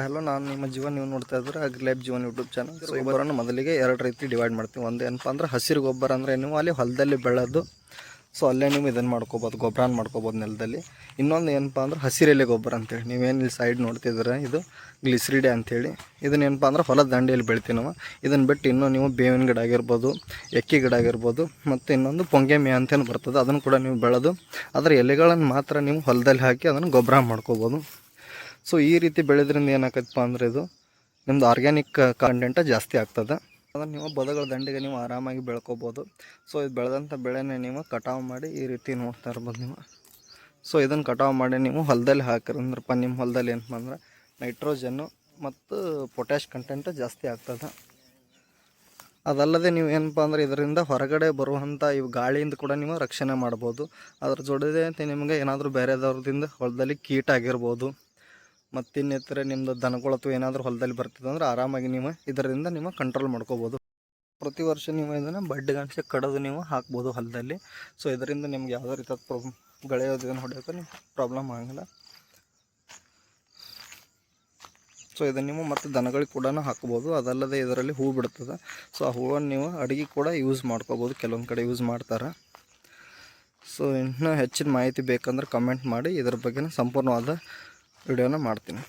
Hello ನಾನು ನಿಮ್ಮ ಜೀವನ, ನೀವು ನೋಡ್ತಾ ಇದ್ರೆ agri life Jeevan YouTube channel so ಗೊಬ್ಬರನ ಮೊದಲಿಗೆ ಎರಡು ರೀತಿ ಡಿವೈಡ್ ಮಾಡ್ತೀವಿ. ಒಂದು ಏನಪ್ಪ ಅಂದ್ರೆ ಹಸಿರು ಗೊಬ್ಬರ ಅಂದರೆ ನೀವು ಅಲ್ಲಿ ಹೊಲದಲ್ಲಿ ಬೆಳೆದು ಸೊ ಅಲ್ಲೇ ನೀವು ಇದನ್ನು ಮಾಡ್ಕೋಬೋದು, ಗೊಬ್ಬರನ ಮಾಡ್ಕೋಬೋದು ನೆಲದಲ್ಲಿ. ಇನ್ನೊಂದು ಏನಪ್ಪ ಅಂದ್ರೆ ಹಸಿರೆಲೆ ಗೊಬ್ಬರ ಅಂತೇಳಿ. ನೀವೇನು ಇಲ್ಲಿ ಸೈಡ್ ನೋಡ್ತಿದ್ರೆ ಇದು ಗ್ಲಿಸ್ರಿಡೆ ಅಂತೇಳಿ. ಇದನ್ನ ಏನಪ್ಪ ಅಂದ್ರೆ ಹೊಲದ ದಂಡೆಯಲ್ಲಿ ಬೆಳಿತೀವಿ ನಾವು. ಇದನ್ನು ಬಿಟ್ಟು ಇನ್ನೂ ನೀವು ಬೇವಿನ ಗಿಡ ಆಗಿರ್ಬೋದು, ಎಕ್ಕಿ ಗಿಡ ಆಗಿರ್ಬೋದು, ಮತ್ತು ಇನ್ನೊಂದು ಪೊಂಗೆಮೆ ಅಂತೇನು ಬರ್ತದೆ ಅದನ್ನು ಕೂಡ ನೀವು ಬೆಳೆದು, ಅದರ ಎಲೆಗಳನ್ನು ಮಾತ್ರ ನೀವು ಹೊಲದಲ್ಲಿ ಹಾಕಿ ಅದನ್ನು ಗೊಬ್ಬರ ಮಾಡ್ಕೋಬೋದು. ಸೊ ಈ ರೀತಿ ಬೆಳೆದ್ರಿಂದ ಏನಾಗತ್ತಪ್ಪ ಅಂದ್ರೆ ಇದು ನಿಮ್ದು ಆರ್ಗ್ಯಾನಿಕ್ ಕಂಟೆಂಟ ಜಾಸ್ತಿ ಆಗ್ತದೆ. ಅದನ್ನು ನೀವು ಬದಗಳ ದಂಡಿಗೆ ನೀವು ಆರಾಮಾಗಿ ಬೆಳ್ಕೊಬೋದು. ಸೊ ಇದು ಬೆಳೆದಂಥ ಬೆಳೆನೇ ನೀವು ಕಟಾವು ಮಾಡಿ ಈ ರೀತಿ ನೋಡ್ತಾ ಇರ್ಬೋದು ನೀವು. ಸೊ ಇದನ್ನು ಕಟಾವು ಮಾಡಿ ನೀವು ಹೊಲದಲ್ಲಿ ಹಾಕಿರಂದ್ರಪ್ಪ ನಿಮ್ಮ ಹೊಲದಲ್ಲಿ ಏನಪ್ಪ ಅಂದ್ರೆ ನೈಟ್ರೋಜನ್ನು ಮತ್ತು ಪೊಟ್ಯಾಶ್ ಕಂಟೆಂಟ್ ಜಾಸ್ತಿ ಆಗ್ತದೆ. ಅದಲ್ಲದೆ ನೀವು ಏನಪ್ಪ ಅಂದ್ರೆ ಇದರಿಂದ ಹೊರಗಡೆ ಬರುವಂಥ ಇವು ಗಾಳಿಯಿಂದ ಕೂಡ ನೀವು ರಕ್ಷಣೆ ಮಾಡ್ಬೋದು. ಅದ್ರ ಜೊತೆ ನಿಮಗೆ ಏನಾದರೂ ಬೇರೆದವ್ರದಿಂದ ಹೊಲದಲ್ಲಿ ಕೀಟ ಆಗಿರ್ಬೋದು. ಮತ್ತು ನಿಮ್ಮದು ದನಗಳು ಅಥವಾ ಏನಾದರೂ ಹೊಲದಲ್ಲಿ ಬರ್ತದೆ ಅಂದ್ರೆ ಆರಾಮಾಗಿ ನೀವು ಇದರಿಂದ ನೀವು ಕಂಟ್ರೋಲ್ ಮಾಡ್ಕೋಬೋದು. ಪ್ರತಿ ವರ್ಷ ನೀವು ಇದನ್ನು ಬಡ್ಡಿ ಗಂಟೆ ಕಡದು ನೀವು ಹಾಕ್ಬೋದು ಹೊಲದಲ್ಲಿ. ಸೊ ಇದರಿಂದ ನಿಮ್ಗೆ ಯಾವುದೇ ರೀತಿಯ ಪ್ರಾಬ್ಲಮ್ ಗಳೆಯೋದು ಇದನ್ನು ಹೊಡೆಯೋಕೆ ನೀವು ಪ್ರಾಬ್ಲಮ್ ಆಗಲ್ಲ ಸೊ ಇದನ್ನು ನೀವು ಮತ್ತು ದನಗಳಿಗೆ ಕೂಡ ಹಾಕ್ಬೋದು. ಅದಲ್ಲದೆ ಇದರಲ್ಲಿ ಹೂ ಬಿಡ್ತದೆ. ಸೊ ಆ ಹೂವನ್ನು ನೀವು ಅಡುಗೆ ಕೂಡ ಯೂಸ್ ಮಾಡ್ಕೋಬೋದು. ಕೆಲವೊಂದು ಕಡೆ ಯೂಸ್ ಮಾಡ್ತಾರೆ. ಸೊ ಇನ್ನೂ ಹೆಚ್ಚಿನ ಮಾಹಿತಿ ಬೇಕಂದ್ರೆ ಕಮೆಂಟ್ ಮಾಡಿ. ಇದ್ರ ಬಗ್ಗೆ ಸಂಪೂರ್ಣವಾದ ವಿಡಿಯೋನ ಮಾಡ್ತೀನಿ.